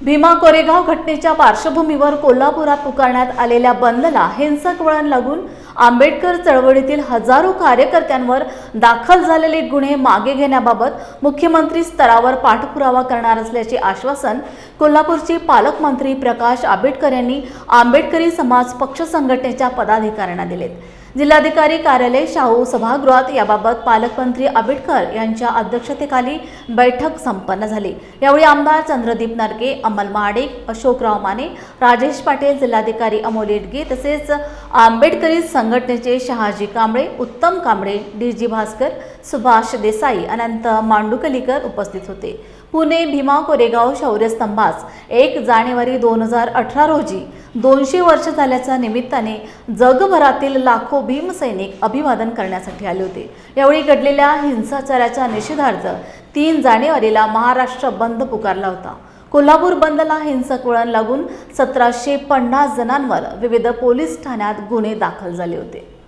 भीमा कोरेगाव घटनेच्या पार्श्वभूमीवर कोल्हापुरात पुकारण्यात आलेल्या बंदला हिंसक वळण लागून आंबेडकर चळवळीतील हजारो कार्यकर्त्यांवर दाखल झालेले गुन्हे मागे घेण्याबाबत मुख्यमंत्री स्तरावर पाठपुरावा करणार असल्याचे आश्वासन कोल्हापूरचे पालकमंत्री प्रकाश आंबेडकर यांनी आंबेडकरी समाज पक्ष संघटनेच्या पदाधिकाऱ्यांना दिलेत. जिल्हाधिकारी कार्यालय शाहू सभागृहात याबाबत पालकमंत्री आंबेडकर यांच्या अध्यक्षतेखाली बैठक संपन्न झाली. यावेळी आमदार चंद्रदीप नरके अमल महाडिक अशोकराव माने राजेश पाटील जिल्हाधिकारी अमोल येडगे तसेच आंबेडकरी संघटनेचे शहाजी कांबळे उत्तम कांबळे डी जी भास्कर सुभाष देसाई अनंत मांडुकलीकर उपस्थित होते. पुणे भीमा कोरेगाव शौर्यस्तंभास एक जानेवारी दोन हजार अठरा रोजी दोनशे वर्ष झाल्याच्या निमित्ताने जगभरातील लाखो भीमसैनिक अभिवादन करण्यासाठी आले होते. यावेळी घडलेल्या हिंसाचाराच्या निषेधार्थ तीन जानेवारीला महाराष्ट्र बंद पुकारला होता. कोल्हापूर बंदला हिंसक वळण लागून सतराशे पन्नास जणांवर विविध पोलीस ठाण्यात गुन्हे दाखल झाले होते.